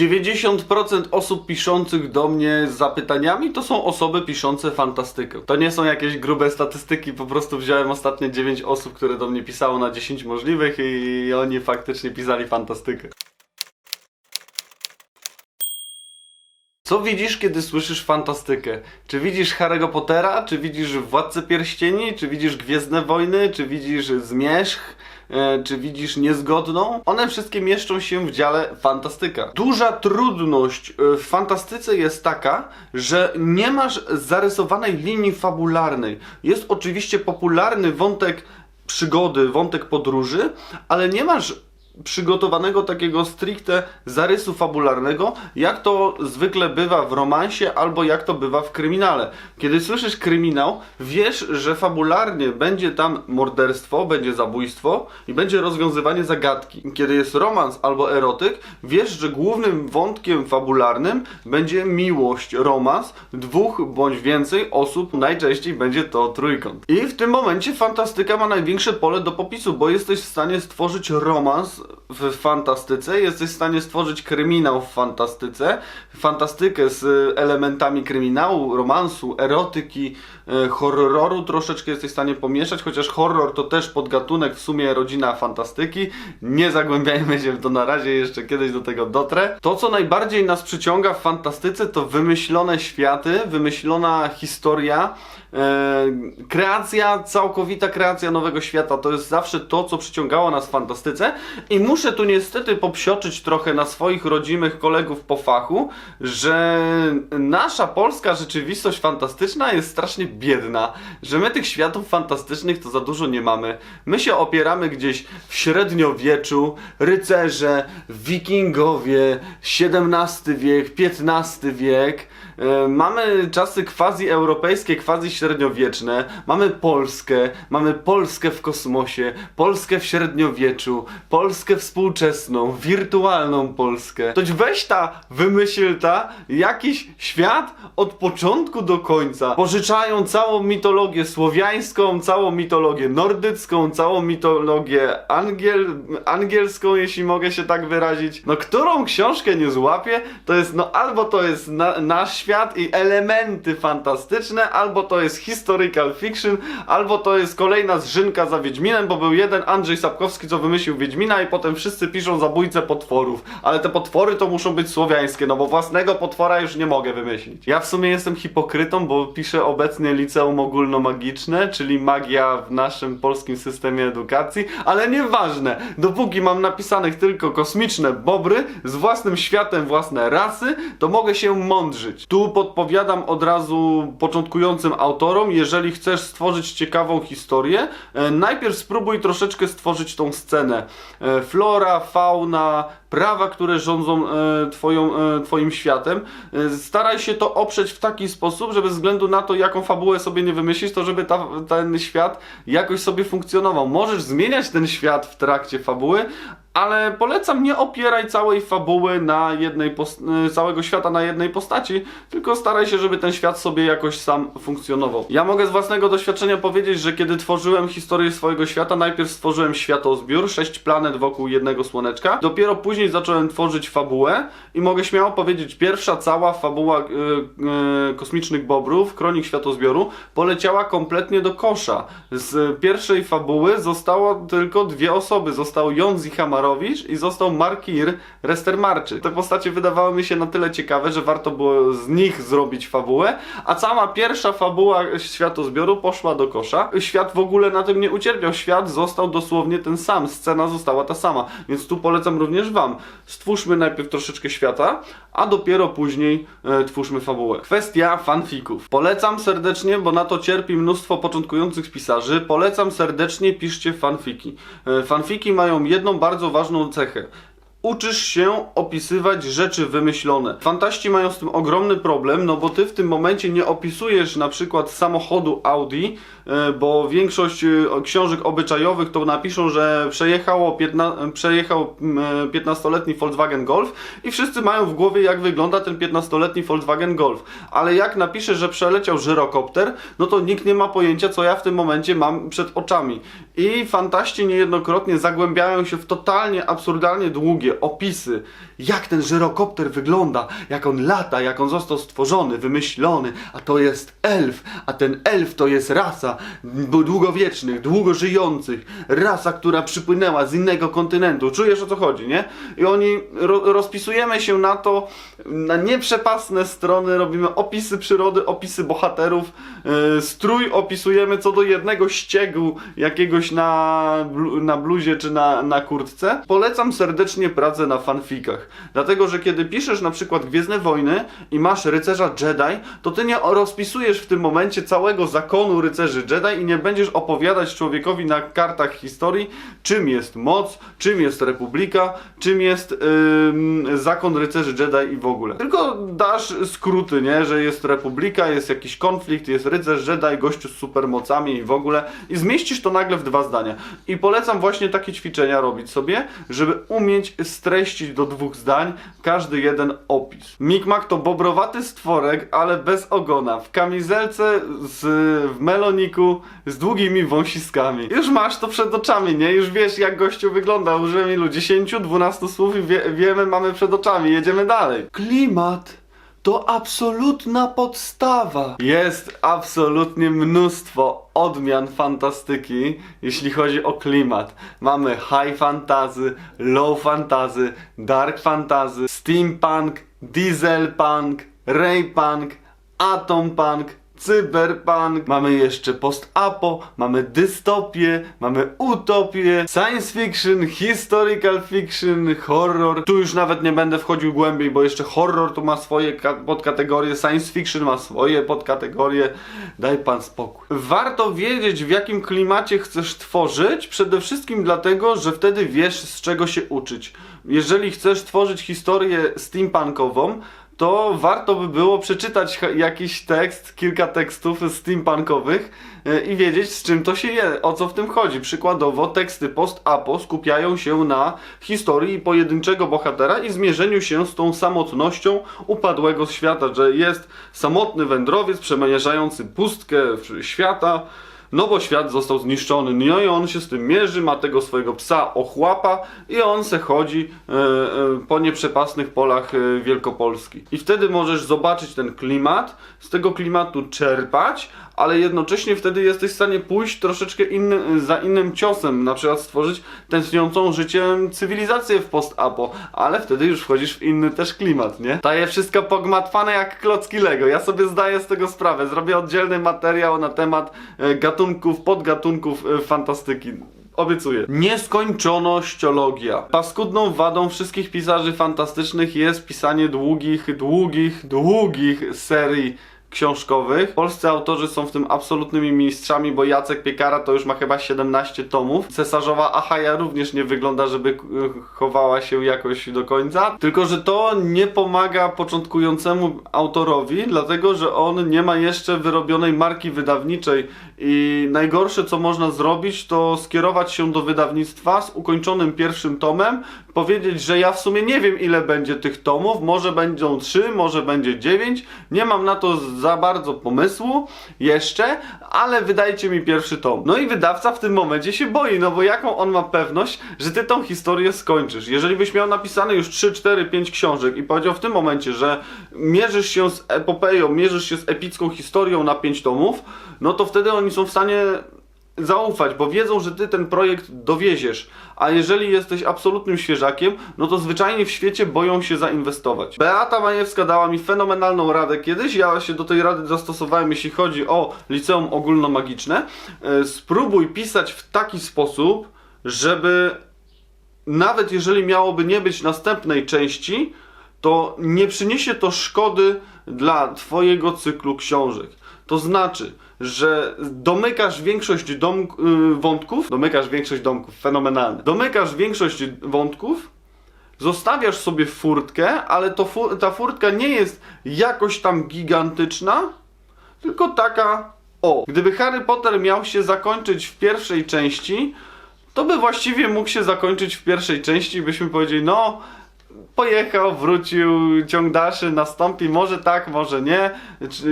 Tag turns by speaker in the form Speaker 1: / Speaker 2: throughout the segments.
Speaker 1: 90% osób piszących do mnie z zapytaniami to są osoby piszące fantastykę. To nie są jakieś grube statystyki, po prostu wziąłem ostatnie 9 osób, które do mnie pisało na 10 możliwych i oni faktycznie pisali fantastykę. Co widzisz, kiedy słyszysz fantastykę? Czy widzisz Harry'ego Pottera? Czy widzisz Władcę Pierścieni? Czy widzisz Gwiezdne Wojny? Czy widzisz Zmierzch? E, Czy widzisz Niezgodną? One wszystkie mieszczą się w dziale fantastyka. Duża trudność e, w fantastyce jest taka, że nie masz zarysowanej linii fabularnej. Jest oczywiście popularny wątek przygody, wątek podróży, ale nie masz przygotowanego takiego stricte zarysu fabularnego, jak to zwykle bywa w romansie albo jak to bywa w kryminale. Kiedy słyszysz kryminał, wiesz, że fabularnie będzie tam morderstwo, będzie zabójstwo i będzie rozwiązywanie zagadki. Kiedy jest romans albo erotyk, wiesz, że głównym wątkiem fabularnym będzie miłość, romans dwóch bądź więcej osób, najczęściej będzie to trójkąt. I w tym momencie fantastyka ma największe pole do popisu, bo jesteś w stanie stworzyć romans w fantastyce, jesteś w stanie stworzyć kryminał w fantastyce, fantastykę z elementami kryminału, romansu, erotyki, e, horroru troszeczkę jesteś w stanie pomieszać, chociaż horror to też podgatunek w sumie rodzina fantastyki. Nie zagłębiajmy się w to na razie, jeszcze kiedyś do tego dotrę. To, co najbardziej nas przyciąga w fantastyce, to wymyślone światy, wymyślona historia, kreacja, całkowita kreacja nowego świata. To jest zawsze to, co przyciągało nas w fantastyce i muszę tu niestety popsioczyć trochę na swoich rodzimych kolegów po fachu, że nasza polska rzeczywistość fantastyczna jest strasznie biedna, że my tych światów fantastycznych to za dużo nie mamy. My się opieramy gdzieś w średniowieczu, rycerze, wikingowie, XVII wiek, XV wiek. E, Mamy czasy quasi-europejskie, quasi-średniowieczne, mamy Polskę, mamy Polskę w kosmosie, Polskę w średniowieczu, Polskę współczesną, wirtualną Polskę. Toć weź ta, wymyśl ta, jakiś świat od początku do końca, pożyczają całą mitologię słowiańską, całą mitologię nordycką, całą mitologię angiel, angielską, jeśli mogę się tak wyrazić. No, którą książkę nie złapię, to jest, no, albo to jest na, nasz świat i elementy fantastyczne, albo to jest historical fiction, albo to jest kolejna zżynka za Wiedźminem, bo był jeden Andrzej Sapkowski, co wymyślił Wiedźmina i potem wszyscy piszą zabójcę potworów. Ale te potwory to muszą być słowiańskie, no bo własnego potwora już nie mogę wymyślić. Ja w sumie jestem hipokrytą, bo piszę obecnie liceum ogólnomagiczne, czyli magia w naszym polskim systemie edukacji, ale nieważne, dopóki mam napisanych tylko kosmiczne bobry z własnym światem, własne rasy, to mogę się mądrzyć. Tu podpowiadam od razu początkującym autorom, jeżeli chcesz stworzyć ciekawą historię, e, najpierw spróbuj troszeczkę stworzyć tą scenę. E, flora, fauna, prawa, które rządzą e, twoją, twoim światem. Staraj się to oprzeć w taki sposób, że bez względu na to, jaką fabułę sobie nie wymyślisz, to żeby ta, ten świat jakoś sobie funkcjonował. Możesz zmieniać ten świat w trakcie fabuły, ale polecam nie opieraj całej fabuły na jednej y, całego świata na jednej postaci, tylko staraj się, żeby ten świat sobie jakoś sam funkcjonował. Ja mogę z własnego doświadczenia powiedzieć, że kiedy tworzyłem historię swojego świata, najpierw stworzyłem światozbiór, sześć planet wokół jednego słoneczka, dopiero później zacząłem tworzyć fabułę i mogę śmiało powiedzieć, pierwsza cała fabuła y, y, kosmicznych bobrów, kronik światozbioru, poleciała kompletnie do kosza. Z pierwszej fabuły zostało tylko dwie osoby, został Jonzi I został Markir Restermarczy. Te postacie wydawały mi się na tyle ciekawe, że warto było z nich zrobić fabułę, a cała pierwsza fabuła światozbioru poszła do kosza. Świat w ogóle na tym nie ucierpiał, świat został dosłownie ten sam, scena została ta sama, więc tu polecam również wam. Stwórzmy najpierw troszeczkę świata, a dopiero później e, twórzmy fabułę. Kwestia fanfików. Polecam serdecznie, bo na to cierpi mnóstwo początkujących pisarzy. Polecam serdecznie, piszcie fanfiki. E, fanfiki mają jedną bardzo ważną cechę. Uczysz się opisywać rzeczy wymyślone. Fantaści mają z tym ogromny problem, no bo ty w tym momencie nie opisujesz na przykład samochodu Audi, e, bo większość e, książek obyczajowych to napiszą, że przejechało piętna, przejechał mm, e, 15-letni Volkswagen Golf i wszyscy mają w głowie jak wygląda ten 15-letni Volkswagen Golf. Ale jak napiszę, że przeleciał żyrokopter, no to nikt nie ma pojęcia co ja w tym momencie mam przed oczami. I fantaści niejednokrotnie zagłębiają się w totalnie absurdalnie długie opisy, jak ten żyrokopter wygląda, jak on lata, jak on został stworzony, wymyślony, a to jest elf, a ten elf to jest rasa długowiecznych, długo żyjących, rasa, która przypłynęła z innego kontynentu. Czujesz o co chodzi, nie? I oni ro, rozpisujemy się na to, na nieprzepasne strony, robimy opisy przyrody, opisy bohaterów, yy, strój opisujemy co do jednego ściegu jakiegoś na, na bluzie czy na, na kurtce. Polecam serdecznie pracę na fanfikach, dlatego że kiedy piszesz na przykład Gwiezdne Wojny i masz rycerza Jedi, to ty nie rozpisujesz w tym momencie całego zakonu rycerzy Jedi i nie będziesz opowiadać człowiekowi na kartach historii, czym jest moc, czym jest republika, czym jest ym, zakon rycerzy Jedi i w ogóle. Tylko dasz skróty, nie? Że jest republika, jest jakiś konflikt, jest rycerz Jedi, gościu z supermocami i w ogóle i zmieścisz to nagle w dwa zdania. I polecam właśnie takie ćwiczenia robić sobie, żeby umieć streścić do dwóch zdań każdy jeden opis. Mikmak to bobrowaty stworek, ale bez ogona, w kamizelce z, w meloniku z długimi wąsiskami. Już masz to przed oczami, nie? Już wiesz jak gościu wygląda, użyłem ilu? 10-12 słów i wie, wiemy, mamy przed oczami, jedziemy dalej. Klimat to absolutna podstawa. Jest absolutnie mnóstwo odmian fantastyki, jeśli chodzi o klimat. Mamy high fantasy, low fantasy, dark fantasy, steampunk, dieselpunk, raypunk, atompunk, cyberpunk, mamy jeszcze post-apo, mamy dystopię, mamy utopię, science fiction, historical fiction, horror. Tu już nawet nie będę wchodził głębiej, bo jeszcze horror tu ma swoje ka- podkategorie, science fiction ma swoje podkategorie. Daj pan spokój. Warto wiedzieć, w jakim klimacie chcesz tworzyć, przede wszystkim dlatego, że wtedy wiesz, z czego się uczyć. Jeżeli chcesz tworzyć historię steampunkową, to warto by było przeczytać jakiś tekst, kilka tekstów steampunkowych e, i wiedzieć z czym to się je, o co w tym chodzi. Przykładowo teksty post-apo skupiają się na historii pojedynczego bohatera i zmierzeniu się z tą samotnością upadłego świata, że jest samotny wędrowiec przemierzający pustkę świata, no bo świat został zniszczony. No i on się z tym mierzy, ma tego swojego psa ochłapa i on se chodzi e, e, po nieprzepasnych polach e, Wielkopolski. I wtedy możesz zobaczyć ten klimat, z tego klimatu czerpać, ale jednocześnie wtedy jesteś w stanie pójść troszeczkę inny, za innym ciosem, na przykład stworzyć tęskniącą życiem cywilizację w post-apo, ale wtedy już wchodzisz w inny też klimat, nie? Daje wszystko pogmatwane jak klocki Lego. Ja sobie zdaję z tego sprawę. Zrobię oddzielny materiał na temat e, gatunków, podgatunków e, fantastyki. Obiecuję. Nieskończonościologia. Paskudną wadą wszystkich pisarzy fantastycznych jest pisanie długich, długich, długich serii książkowych. Polscy autorzy są w tym absolutnymi mistrzami, bo Jacek Piekara to już ma chyba 17 tomów. Cesarzowa Achaja również nie wygląda, żeby chowała się jakoś do końca. Tylko, że to nie pomaga początkującemu autorowi, dlatego, że on nie ma jeszcze wyrobionej marki wydawniczej i najgorsze, co można zrobić, to skierować się do wydawnictwa z ukończonym pierwszym tomem, powiedzieć, że ja w sumie nie wiem, ile będzie tych tomów, może będą 3, może będzie 9, nie mam na to za bardzo pomysłu jeszcze, ale wydajcie mi pierwszy tom. No i wydawca w tym momencie się boi, no bo jaką on ma pewność, że ty tą historię skończysz? Jeżeli byś miał napisane już 3, 4, 5 książek i powiedział w tym momencie, że mierzysz się z epopeją, mierzysz się z epicką historią na 5 tomów, no to wtedy oni są w stanie zaufać, bo wiedzą, że ty ten projekt dowieziesz. A jeżeli jesteś absolutnym świeżakiem, no to zwyczajnie w świecie boją się zainwestować. Beata Majewska dała mi fenomenalną radę kiedyś. Ja się do tej rady zastosowałem, jeśli chodzi o liceum ogólnomagiczne. E, Spróbuj pisać w taki sposób, żeby nawet jeżeli miałoby nie być następnej części, to nie przyniesie to szkody dla Twojego cyklu książek. To znaczy, że domykasz większość dom, y, wątków, domykasz większość domków, fenomenalne. Domykasz większość wątków, zostawiasz sobie furtkę, ale to fu- ta furtka nie jest jakoś tam gigantyczna, tylko taka o. Gdyby Harry Potter miał się zakończyć w pierwszej części, to by właściwie mógł się zakończyć w pierwszej części byśmy powiedzieli, no, pojechał, wrócił, ciąg dalszy nastąpi, może tak, może nie.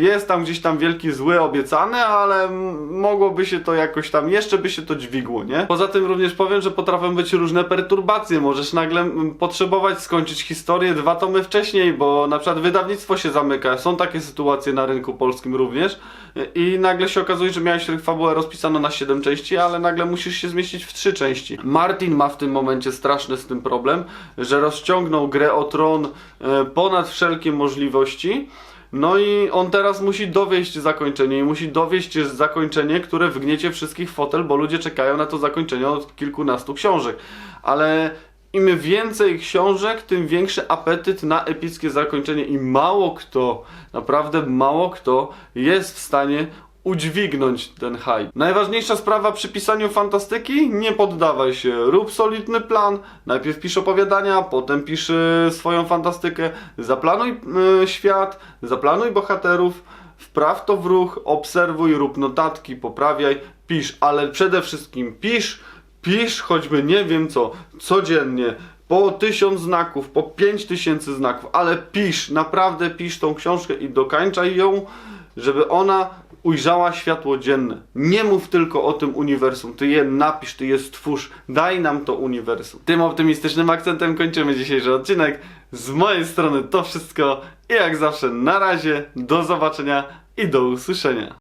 Speaker 1: Jest tam gdzieś tam wielki zły obiecany, ale mogłoby się to jakoś tam, jeszcze by się to dźwigło, nie? Poza tym również powiem, że potrafią być różne perturbacje. Możesz nagle potrzebować skończyć historię dwa tomy wcześniej, bo na przykład wydawnictwo się zamyka. Są takie sytuacje na rynku polskim również. I nagle się okazuje, że miałeś fabułę rozpisaną na 7 części, ale nagle musisz się zmieścić w 3 części. Martin ma w tym momencie straszny z tym problem, że rozciągnął grę o tron e, ponad wszelkie możliwości. No i on teraz musi dowieść zakończenie i musi dowieść zakończenie, które wgniecie wszystkich w fotel, bo ludzie czekają na to zakończenie od kilkunastu książek. Ale im więcej książek, tym większy apetyt na epickie zakończenie i mało kto, naprawdę mało kto jest w stanie udźwignąć ten hype. Najważniejsza sprawa przy pisaniu fantastyki, nie poddawaj się, rób solidny plan, najpierw pisz opowiadania, potem pisz y, swoją fantastykę, zaplanuj y, świat, zaplanuj bohaterów, wpraw to w ruch, obserwuj, rób notatki, poprawiaj, pisz, ale przede wszystkim pisz, pisz choćby nie wiem co, codziennie, po tysiąc znaków, po pięć tysięcy znaków, ale pisz, naprawdę pisz tą książkę i dokańczaj ją, żeby ona ujrzała światło dzienne. Nie mów tylko o tym uniwersum, ty je napisz, ty je stwórz, daj nam to uniwersum. Tym optymistycznym akcentem kończymy dzisiejszy odcinek. Z mojej strony to wszystko i jak zawsze na razie, do zobaczenia i do usłyszenia.